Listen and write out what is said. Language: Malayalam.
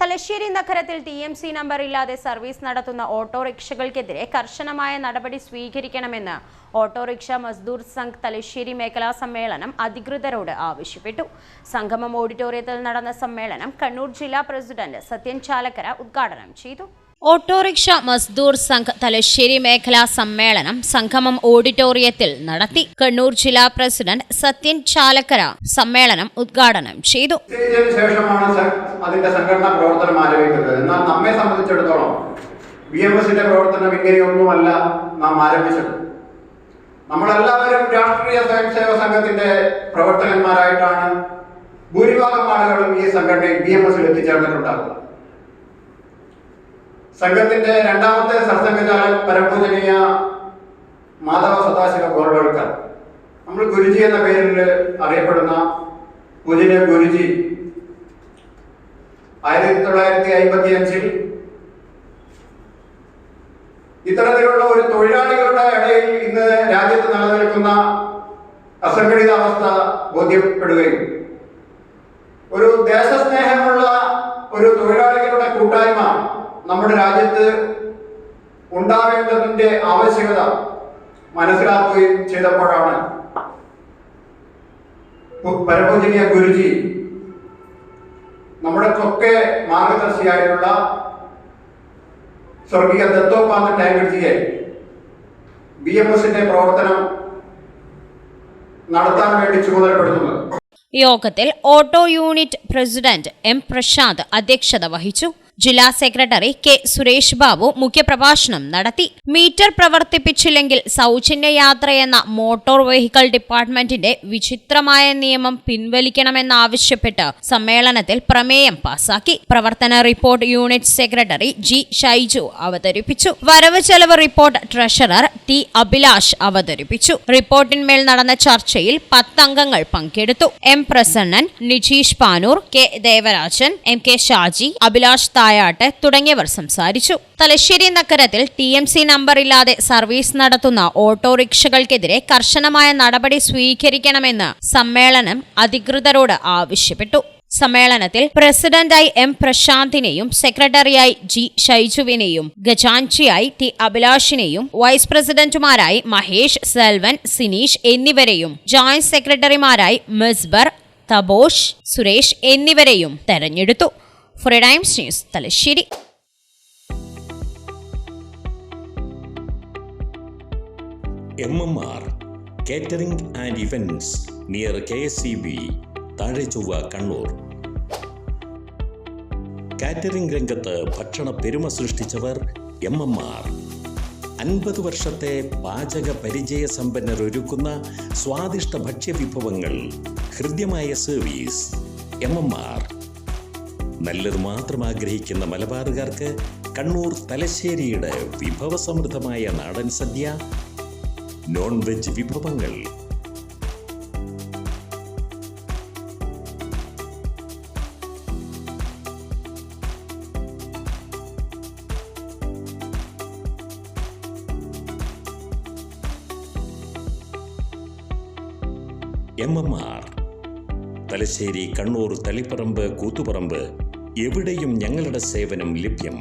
തലശ്ശേരി നഗരത്തിൽ ടി എം സി നമ്പർ ഇല്ലാതെ സർവീസ് നടത്തുന്ന ഓട്ടോറിക്ഷകൾക്കെതിരെ കർശനമായ നടപടി സ്വീകരിക്കണമെന്ന് ഓട്ടോറിക്ഷ മസ്ദൂർ സംഘ് തലശ്ശേരി മേഖലാ സമ്മേളനം അധികൃതരോട് ആവശ്യപ്പെട്ടു. സംഗമം ഓഡിറ്റോറിയത്തിൽ നടന്ന സമ്മേളനം കണ്ണൂർ ജില്ലാ പ്രസിഡന്റ് സത്യൻ ചാലക്കര ഉദ്ഘാടനം ചെയ്തു. ഓട്ടോറിക്ഷ മസ്ദൂർ സംഘ് തലശ്ശേരി മേഖലാ സമ്മേളനം സംഗമം ഓഡിറ്റോറിയത്തിൽ നടത്തി. കണ്ണൂർ ജില്ലാ പ്രസിഡന്റ് സത്യൻ ചാലക്കര സമ്മേളനം ഉദ്ഘാടനം ചെയ്തു. ശേഷമാണ് അതിന്റെ സംഘടനാ പ്രവർത്തനം ആരംഭിക്കുന്നത്. എന്നാൽ നമ്മെ സംബന്ധിച്ചിടത്തോളം ബി എം എസിന്റെ പ്രവർത്തനം ഇങ്ങനെയൊന്നുമല്ല നാം ആരംഭിച്ചത്. നമ്മളെല്ലാവരും രാഷ്ട്രീയ സ്വയംസേവക സംഘത്തിന്റെ പ്രവർത്തകന്മാരായിട്ടാണ് ഭൂരിഭാഗം ആളുകളും ഈ സംഘടനയിൽ ബി എം എസിൽ എത്തിച്ചേർന്നിട്ടുണ്ടാകുന്നത് സംഘത്തിന്റെ രണ്ടാമത്തെ സർസംഘചാലകൻ പരമപൂജനീയ മാധവ സദാശിവ ഗോൾവൽക്കർ നമ്മൾ ഗുരുജി എന്ന പേരിൽ അറിയപ്പെടുന്ന പൂജനീയ ഗുരുജി ആയിരത്തി തൊള്ളായിരത്തി അമ്പത്തി അഞ്ചിൽ ഇത്തരത്തിലുള്ള ഒരു തൊഴിലാളികളുടെ ഇടയിൽ ഇന്ന് രാജ്യത്ത് നിലനിൽക്കുന്ന അസംഘടിത ബോധ്യപ്പെടുകയും ഒരു ദേശസ്നേഹമുള്ള ഒരു തൊഴിലാളികളുടെ കൂട്ടായ്മ നമ്മുടെ രാജ്യത്ത് ഉണ്ടാവേണ്ടതിന്റെ ആവശ്യകത മനസ്സിലാക്കുകയും ചെയ്തപ്പോഴാണ്. പു- പരമപൂജനീയ ഗുരുജി മാർഗദർശിയായിട്ടുള്ള സ്വർഗീയ ദത്തോപാന്ത ടാങ്കിജിയെ ബി എം എസിന്റെ പ്രവർത്തനം നടത്താൻ വേണ്ടി ചുമതലപ്പെടുത്തുന്നത്. യോഗത്തിൽ auto unit president M Prashanth അധ്യക്ഷത വഹിച്ചു. ജില്ലാ സെക്രട്ടറി കെ സുരേഷ് ബാബു മുഖ്യപ്രഭാഷണം നടത്തി. മീറ്റർ പ്രവർത്തിപ്പിച്ചില്ലെങ്കിൽ സൗജന്യ യാത്രയെന്ന മോട്ടോർ വെഹിക്കിൾ ഡിപ്പാർട്ട്മെന്റിന്റെ വിചിത്രമായ നിയമം പിൻവലിക്കണമെന്നാവശ്യപ്പെട്ട് സമ്മേളനത്തിൽ പ്രമേയം പാസാക്കി. പ്രവർത്തന report unit secretary G Shaiju അവതരിപ്പിച്ചു. വരവ് ചെലവ് റിപ്പോർട്ട് ട്രഷറർ ടി അഭിലാഷ് അവതരിപ്പിച്ചു. റിപ്പോർട്ടിന്മേൽ നടന്ന ചർച്ചയിൽ പത്തംഗങ്ങൾ പങ്കെടുത്തു. M Prasannan Nijeesh Panoor K Devarajan M K Shaji Abhilash Thayat തുടങ്ങിയവർ സംസാരിച്ചു. തലശ്ശേരി നഗരത്തിൽ ടി എം സി നമ്പർ ഇല്ലാതെ സർവീസ് നടത്തുന്ന ഓട്ടോറിക്ഷകൾക്കെതിരെ കർശനമായ നടപടി സ്വീകരിക്കണമെന്ന് സമ്മേളനം അധികൃതരോട് ആവശ്യപ്പെട്ടു. സമ്മേളനത്തിൽ പ്രസിഡന്റായി എം പ്രശാന്തിനെയും സെക്രട്ടറിയായി ജി ഷൈജുവിനെയും ഖജാൻജിയായി ടി അഭിലാഷിനെയും വൈസ് പ്രസിഡന്റുമാരായി മഹേഷ് സെൽവൻ സിനീഷ് എന്നിവരെയും ജോയിന്റ് സെക്രട്ടറിമാരായി മിസ്ബർ തബോഷ് സുരേഷ് എന്നിവരെയും തെരഞ്ഞെടുത്തു. Free times news Thalassery. M M R catering and events near K S C B താഴെ ചൊവ്വ കണ്ണൂർ. കാറ്ററിംഗ് രംഗത്ത് ഭക്ഷണ പെരുമ സൃഷ്ടിച്ചവർ എം എം ആർ. അൻപത് വർഷത്തെ പാചക പരിചയ സമ്പന്നർ ഒരുക്കുന്ന സ്വാദിഷ്ട ഭക്ഷ്യവിഭവങ്ങൾ ഹൃദ്യമായ സർവീസ് എം എം ആർ. നല്ലത് മാത്രം ആഗ്രഹിക്കുന്ന മലബാറുകാർക്ക് കണ്ണൂർ തലശ്ശേരിയുടെ വിഭവസമൃദ്ധമായ നാടൻ സദ്യ നോൺ വെജ് വിഭവങ്ങൾ M M R Thalassery Kannur Taliparamba Koothuparamba എവിടെയും ഞങ്ങളുടെ സേവനം ലഭ്യം.